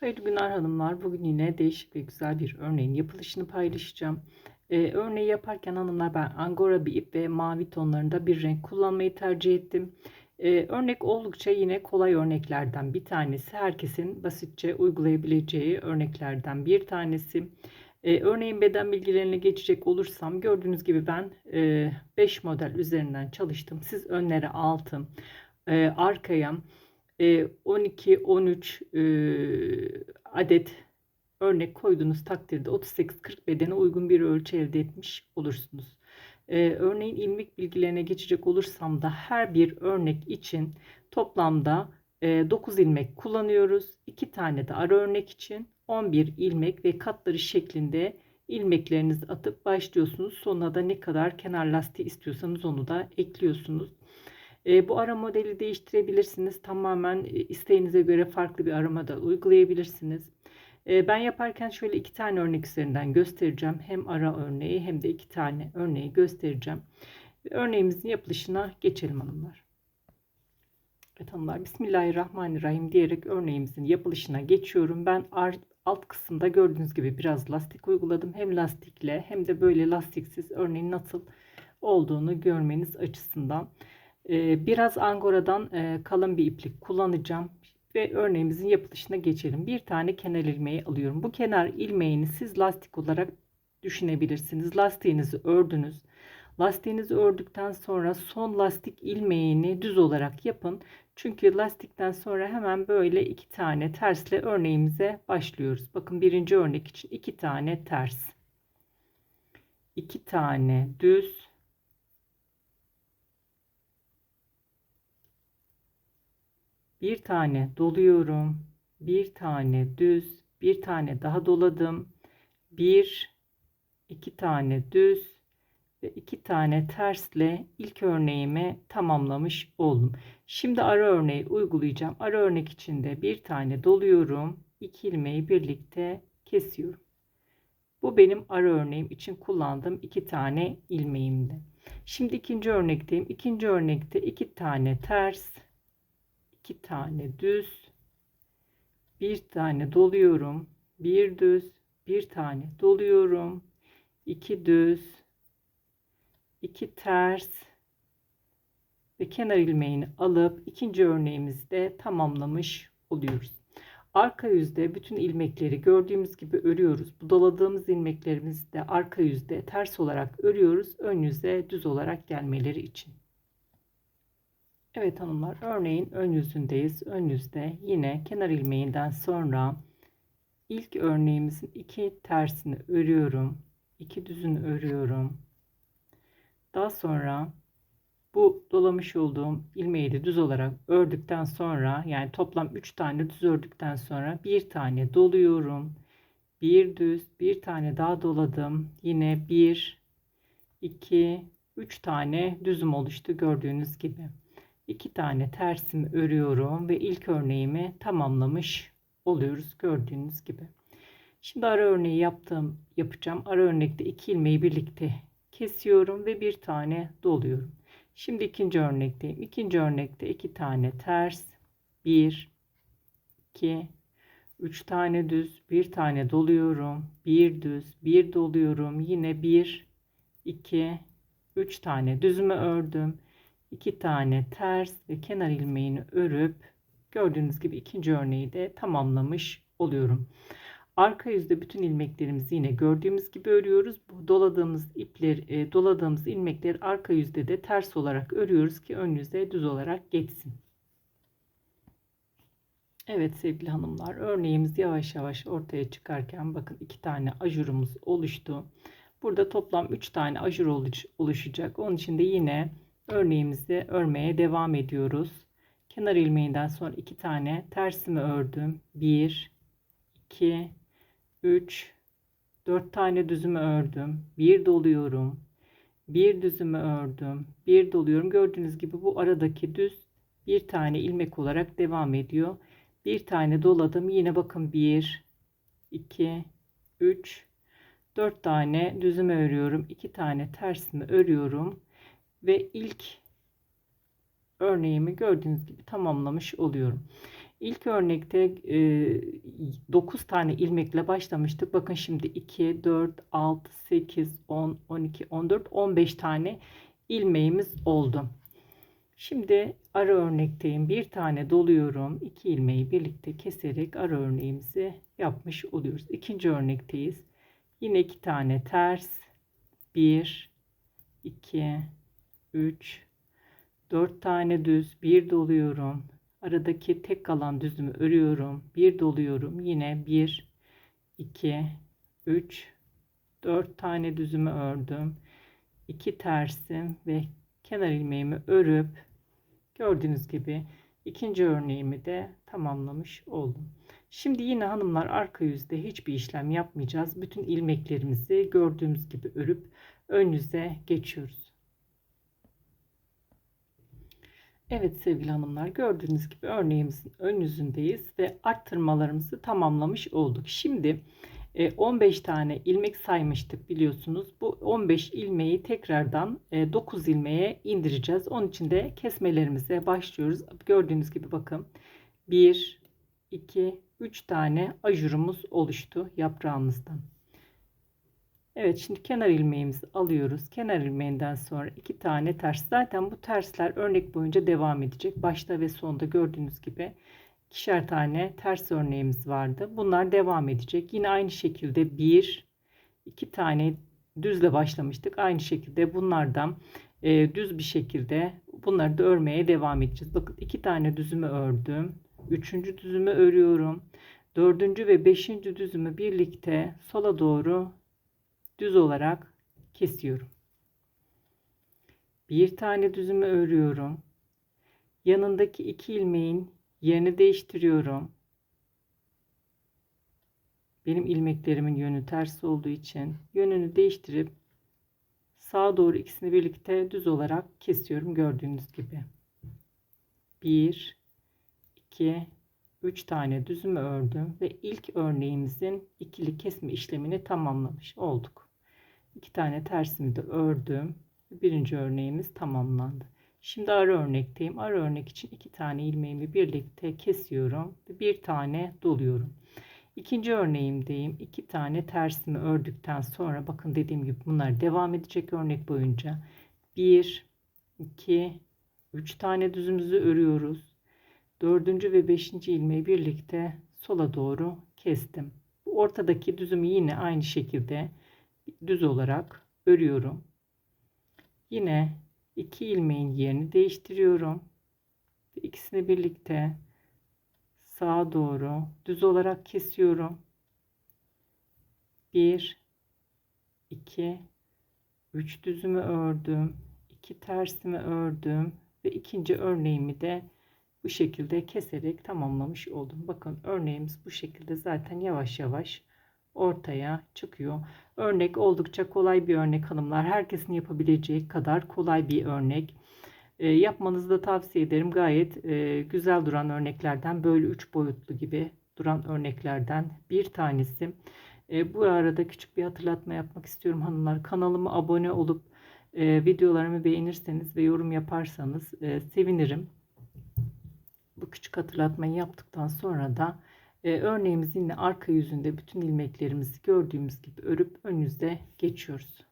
Hayırlı günler hanımlar. Bugün yine değişik ve güzel bir örneğin yapılışını paylaşacağım. Ee, örneği yaparken hanımlar ben angora bir ip ve mavi tonlarında bir renk kullanmayı tercih ettim. Ee, örnek oldukça yine kolay örneklerden bir tanesi. Herkesin basitçe uygulayabileceği örneklerden bir tanesi. Ee, örneğin beden bilgilerine geçecek olursam gördüğünüz gibi ben 5 e, model üzerinden çalıştım. Siz önlere altın, e, arkaya 12-13 e, adet örnek koyduğunuz takdirde 38-40 bedene uygun bir ölçü elde etmiş olursunuz. Örneğin ilmek bilgilerine geçecek olursam da her bir örnek için toplamda 9 e, ilmek kullanıyoruz. 2 tane de ara örnek için 11 ilmek ve katları şeklinde ilmeklerinizi atıp başlıyorsunuz. Sonuna da ne kadar kenar lastiği istiyorsanız onu da ekliyorsunuz. E, bu ara modeli değiştirebilirsiniz. Tamamen e, isteğinize göre farklı bir arama da uygulayabilirsiniz. E, ben yaparken şöyle iki tane örnek üzerinden göstereceğim. Hem ara örneği hem de iki tane örneği göstereceğim. Örneğimizin yapılışına geçelim hanımlar. Evet hanımlar Bismillahirrahmanirrahim diyerek örneğimizin yapılışına geçiyorum. Ben alt kısımda gördüğünüz gibi biraz lastik uyguladım. Hem lastikle hem de böyle lastiksiz örneğin nasıl olduğunu görmeniz açısından. Ee, biraz angoradan e, kalın bir iplik kullanacağım ve örneğimizin yapılışına geçelim. Bir tane kenar ilmeği alıyorum. Bu kenar ilmeğini siz lastik olarak düşünebilirsiniz. Lastiğinizi ördünüz. Lastiğinizi ördükten sonra son lastik ilmeğini düz olarak yapın. Çünkü lastikten sonra hemen böyle iki tane tersle örneğimize başlıyoruz. Bakın birinci örnek için iki tane ters. iki tane düz bir tane doluyorum bir tane düz bir tane daha doladım bir iki tane düz ve iki tane tersle ilk örneğimi tamamlamış oldum. Şimdi ara örneği uygulayacağım. Ara örnek içinde bir tane doluyorum. iki ilmeği birlikte kesiyorum. Bu benim ara örneğim için kullandığım iki tane ilmeğimdi. Şimdi ikinci örnekteyim. İkinci örnekte iki tane ters 2 tane düz bir tane doluyorum bir düz bir tane doluyorum iki düz iki ters ve kenar ilmeğini alıp ikinci örneğimizde tamamlamış oluyoruz. Arka yüzde bütün ilmekleri gördüğümüz gibi örüyoruz. Bu doladığımız ilmeklerimizi de arka yüzde ters olarak örüyoruz. Ön yüze düz olarak gelmeleri için. Evet hanımlar örneğin ön yüzündeyiz. Ön yüzde yine kenar ilmeğinden sonra ilk örneğimizin iki tersini örüyorum. iki düzünü örüyorum. Daha sonra bu dolamış olduğum ilmeği de düz olarak ördükten sonra yani toplam 3 tane düz ördükten sonra bir tane doluyorum. Bir düz, bir tane daha doladım. Yine 1 2 3 tane düzüm oluştu gördüğünüz gibi iki tane tersimi örüyorum ve ilk örneğimi tamamlamış oluyoruz gördüğünüz gibi. Şimdi ara örneği yaptığım yapacağım. Ara örnekte iki ilmeği birlikte kesiyorum ve bir tane doluyorum. Şimdi ikinci örnekteyim. İkinci örnekte iki tane ters, bir, iki, üç tane düz, bir tane doluyorum, bir düz, bir doluyorum. Yine bir, iki, üç tane düzümü ördüm 2 tane ters ve kenar ilmeğini örüp gördüğünüz gibi ikinci örneği de tamamlamış oluyorum. Arka yüzde bütün ilmeklerimizi yine gördüğümüz gibi örüyoruz. Bu doladığımız ipler, e, doladığımız ilmekleri arka yüzde de ters olarak örüyoruz ki ön yüzde düz olarak geçsin. Evet sevgili hanımlar örneğimiz yavaş yavaş ortaya çıkarken bakın iki tane ajurumuz oluştu. Burada toplam 3 tane ajur oluşacak. Onun için de yine örneğimizi örmeye devam ediyoruz. Kenar ilmeğinden sonra iki tane tersimi ördüm. 1 2 3 4 tane düzümü ördüm. Bir doluyorum. Bir düzümü ördüm. Bir doluyorum. Gördüğünüz gibi bu aradaki düz bir tane ilmek olarak devam ediyor. Bir tane doladım. Yine bakın 1 2 3 4 tane düzümü örüyorum. 2 tane tersimi örüyorum ve ilk örneğimi gördüğünüz gibi tamamlamış oluyorum. İlk örnekte 9 tane ilmekle başlamıştık. Bakın şimdi 2, 4, 6, 8, 10, 12, 14, 15 tane ilmeğimiz oldu. Şimdi ara örnekteyim. Bir tane doluyorum. İki ilmeği birlikte keserek ara örneğimizi yapmış oluyoruz. İkinci örnekteyiz. Yine iki tane ters. 1, 2, 3, 4 tane düz. Bir doluyorum. Aradaki tek kalan düzümü örüyorum. Bir doluyorum. Yine 1, 2, 3, 4 tane düzümü ördüm. 2 tersim ve kenar ilmeğimi örüp gördüğünüz gibi ikinci örneğimi de tamamlamış oldum. Şimdi yine hanımlar arka yüzde hiçbir işlem yapmayacağız. Bütün ilmeklerimizi gördüğümüz gibi örüp ön yüze geçiyoruz. Evet sevgili hanımlar gördüğünüz gibi örneğimizin ön yüzündeyiz ve arttırmalarımızı tamamlamış olduk. Şimdi 15 e, tane ilmek saymıştık biliyorsunuz. Bu 15 ilmeği tekrardan 9 e, ilmeğe indireceğiz. Onun için de kesmelerimize başlıyoruz. Gördüğünüz gibi bakın 1, 2, 3 tane ajurumuz oluştu yaprağımızdan. Evet şimdi kenar ilmeğimizi alıyoruz. Kenar ilmeğinden sonra iki tane ters. Zaten bu tersler örnek boyunca devam edecek. Başta ve sonda gördüğünüz gibi ikişer tane ters örneğimiz vardı. Bunlar devam edecek. Yine aynı şekilde bir, iki tane düzle başlamıştık. Aynı şekilde bunlardan e, düz bir şekilde bunları da örmeye devam edeceğiz. Bakın iki tane düzümü ördüm. Üçüncü düzümü örüyorum. Dördüncü ve beşinci düzümü birlikte sola doğru düz olarak kesiyorum. Bir tane düzümü örüyorum. Yanındaki iki ilmeğin yerini değiştiriyorum. Benim ilmeklerimin yönü ters olduğu için yönünü değiştirip sağa doğru ikisini birlikte düz olarak kesiyorum gördüğünüz gibi. 1 2 3 tane düzümü ördüm ve ilk örneğimizin ikili kesme işlemini tamamlamış olduk. 2 tane tersimi de ördüm. Birinci örneğimiz tamamlandı. Şimdi ara örnekteyim. Ara örnek için iki tane ilmeğimi birlikte kesiyorum bir tane doluyorum. İkinci örneğimdeyim. iki tane tersimi ördükten sonra bakın dediğim gibi bunlar devam edecek örnek boyunca. 1 2 3 tane düzümüzü örüyoruz. Dördüncü ve beşinci ilmeği birlikte sola doğru kestim. Bu ortadaki düzümü yine aynı şekilde düz olarak örüyorum. Yine iki ilmeğin yerini değiştiriyorum. İkisini birlikte sağa doğru düz olarak kesiyorum. 1 2 3 düzümü ördüm. 2 tersimi ördüm ve ikinci örneğimi de bu şekilde keserek tamamlamış oldum. Bakın örneğimiz bu şekilde zaten yavaş yavaş ortaya çıkıyor. Örnek oldukça kolay bir örnek hanımlar. Herkesin yapabileceği kadar kolay bir örnek. E, yapmanızı da tavsiye ederim. Gayet e, güzel duran örneklerden böyle üç boyutlu gibi duran örneklerden bir tanesi. E, bu arada küçük bir hatırlatma yapmak istiyorum hanımlar. Kanalıma abone olup e, videolarımı beğenirseniz ve yorum yaparsanız e, sevinirim. Bu küçük hatırlatmayı yaptıktan sonra da e, örneğimiz yine arka yüzünde bütün ilmeklerimizi gördüğümüz gibi örüp ön geçiyoruz.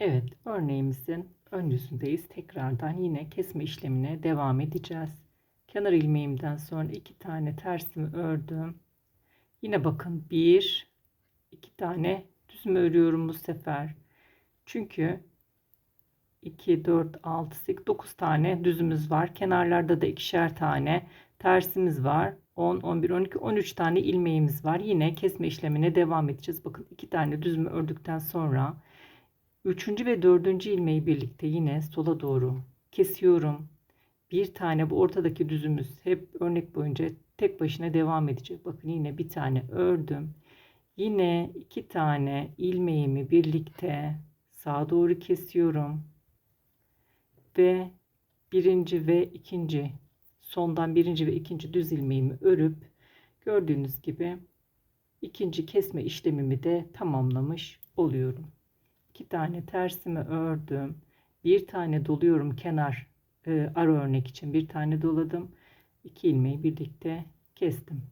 Evet örneğimizin ön yüzündeyiz. Tekrardan yine kesme işlemine devam edeceğiz. Kenar ilmeğimden sonra iki tane tersimi ördüm. Yine bakın bir iki tane düzümü örüyorum bu sefer. Çünkü 2 4 6 8 9 tane düzümüz var. Kenarlarda da ikişer tane tersimiz var. 10, 11, 12, 13 tane ilmeğimiz var. Yine kesme işlemine devam edeceğiz. Bakın iki tane düzümü ördükten sonra 3. ve 4. ilmeği birlikte yine sola doğru kesiyorum. Bir tane bu ortadaki düzümüz hep örnek boyunca tek başına devam edecek. Bakın yine bir tane ördüm. Yine iki tane ilmeğimi birlikte sağa doğru kesiyorum. Ve birinci ve ikinci sondan birinci ve ikinci düz ilmeğimi örüp gördüğünüz gibi ikinci kesme işlemimi de tamamlamış oluyorum. İki tane tersimi ördüm. Bir tane doluyorum kenar e, ara örnek için bir tane doladım. 2 ilmeği birlikte kestim.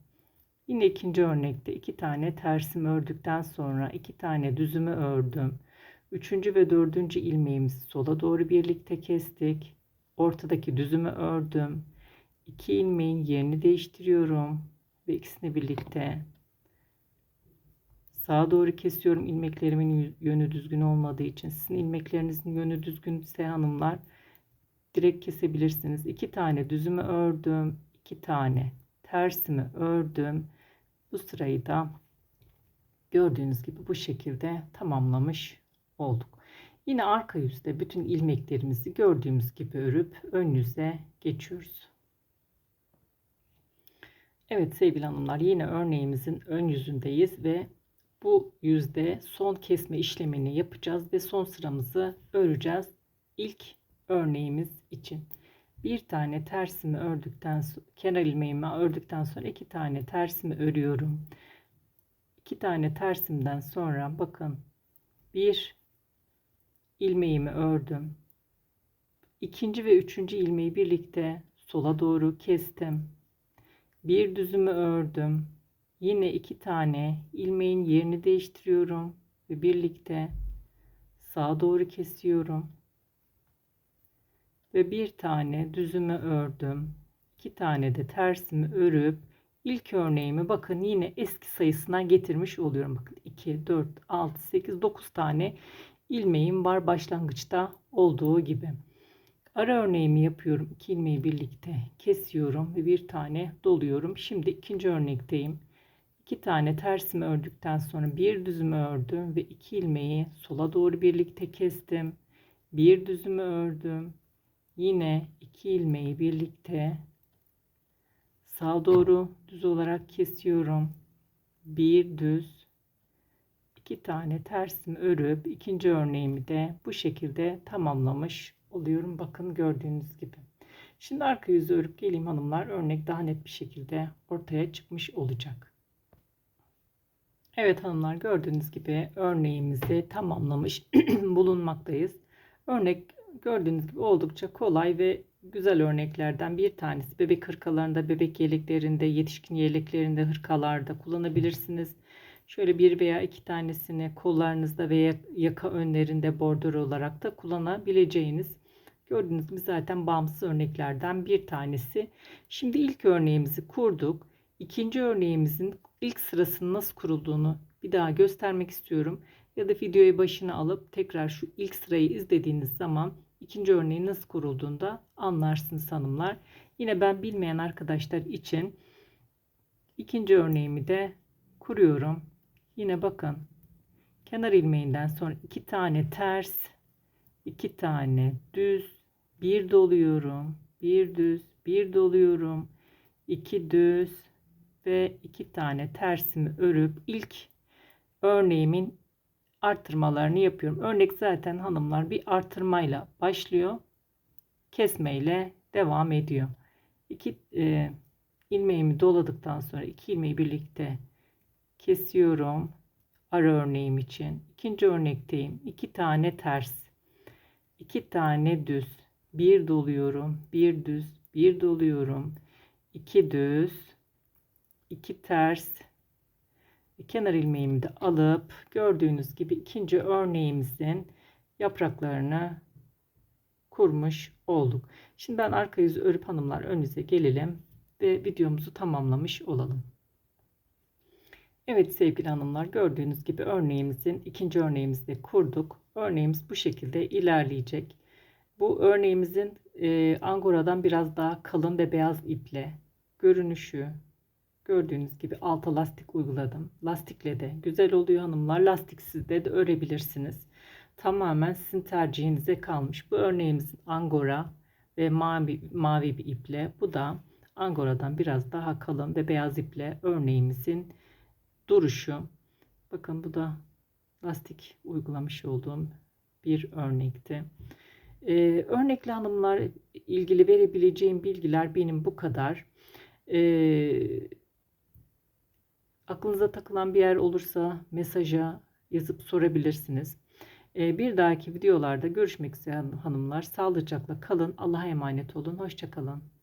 Yine ikinci örnekte iki tane tersimi ördükten sonra iki tane düzümü ördüm. Üçüncü ve dördüncü ilmeğimizi sola doğru birlikte kestik. Ortadaki düzümü ördüm. İki ilmeğin yerini değiştiriyorum ve ikisini birlikte sağa doğru kesiyorum. ilmeklerimin yönü düzgün olmadığı için sizin ilmeklerinizin yönü düzgünse hanımlar direkt kesebilirsiniz. İki tane düzümü ördüm. iki tane tersimi ördüm. Bu sırayı da gördüğünüz gibi bu şekilde tamamlamış olduk. Yine arka yüzde bütün ilmeklerimizi gördüğümüz gibi örüp ön yüze geçiyoruz. Evet sevgili hanımlar yine örneğimizin ön yüzündeyiz ve bu yüzde son kesme işlemini yapacağız ve son sıramızı öreceğiz. İlk örneğimiz için bir tane tersimi ördükten kenar ilmeğimi ördükten sonra iki tane tersimi örüyorum. İki tane tersimden sonra bakın bir ilmeğimi ördüm. İkinci ve üçüncü ilmeği birlikte sola doğru kestim. Bir düzümü ördüm. Yine iki tane ilmeğin yerini değiştiriyorum ve birlikte sağa doğru kesiyorum ve bir tane düzümü ördüm. iki tane de tersimi örüp ilk örneğimi bakın yine eski sayısına getirmiş oluyorum. Bakın 2, 4, 6, 8, 9 tane ilmeğim var başlangıçta olduğu gibi. Ara örneğimi yapıyorum. 2 ilmeği birlikte kesiyorum ve bir tane doluyorum. Şimdi ikinci örnekteyim. 2 tane tersimi ördükten sonra bir düzümü ördüm ve 2 ilmeği sola doğru birlikte kestim. Bir düzümü ördüm yine iki ilmeği birlikte sağa doğru düz olarak kesiyorum. Bir düz iki tane tersimi örüp ikinci örneğimi de bu şekilde tamamlamış oluyorum. Bakın gördüğünüz gibi. Şimdi arka yüzü örüp geleyim hanımlar. Örnek daha net bir şekilde ortaya çıkmış olacak. Evet hanımlar gördüğünüz gibi örneğimizi tamamlamış bulunmaktayız. Örnek gördüğünüz gibi oldukça kolay ve güzel örneklerden bir tanesi. Bebek hırkalarında, bebek yeleklerinde, yetişkin yeleklerinde, hırkalarda kullanabilirsiniz. Şöyle bir veya iki tanesini kollarınızda veya yaka önlerinde bordür olarak da kullanabileceğiniz gördüğünüz gibi zaten bağımsız örneklerden bir tanesi. Şimdi ilk örneğimizi kurduk. İkinci örneğimizin ilk sırasının nasıl kurulduğunu bir daha göstermek istiyorum. Ya da videoyu başına alıp tekrar şu ilk sırayı izlediğiniz zaman ikinci örneğin nasıl kurulduğunda anlarsınız hanımlar. Yine ben bilmeyen arkadaşlar için ikinci örneğimi de kuruyorum. Yine bakın kenar ilmeğinden sonra iki tane ters, iki tane düz, bir doluyorum, bir düz, bir doluyorum, iki düz ve iki tane tersimi örüp ilk örneğimin arttırmalarını yapıyorum. Örnek zaten hanımlar bir artırmayla başlıyor. Kesmeyle devam ediyor. İki e, ilmeğimi doladıktan sonra iki ilmeği birlikte kesiyorum. Ara örneğim için. İkinci örnekteyim. İki tane ters. iki tane düz. Bir doluyorum. Bir düz. Bir doluyorum. iki düz. iki ters kenar ilmeğimi de alıp gördüğünüz gibi ikinci örneğimizin yapraklarını kurmuş olduk. Şimdi ben arka yüzü örüp hanımlar önünüze gelelim ve videomuzu tamamlamış olalım. Evet sevgili hanımlar gördüğünüz gibi örneğimizin ikinci örneğimizi de kurduk. Örneğimiz bu şekilde ilerleyecek. Bu örneğimizin e, angoradan biraz daha kalın ve beyaz iple görünüşü, Gördüğünüz gibi alta lastik uyguladım. Lastikle de güzel oluyor hanımlar. Lastiksiz de, de örebilirsiniz. Tamamen sizin tercihinize kalmış. Bu örneğimizin angora ve mavi, mavi bir iple. Bu da angoradan biraz daha kalın ve beyaz iple örneğimizin duruşu. Bakın bu da lastik uygulamış olduğum bir örnekti. Ee, örnekli hanımlar ilgili verebileceğim bilgiler benim bu kadar. Ee, Aklınıza takılan bir yer olursa mesaja yazıp sorabilirsiniz. Ee, bir dahaki videolarda görüşmek üzere hanımlar. Sağlıcakla kalın. Allah'a emanet olun. Hoşçakalın.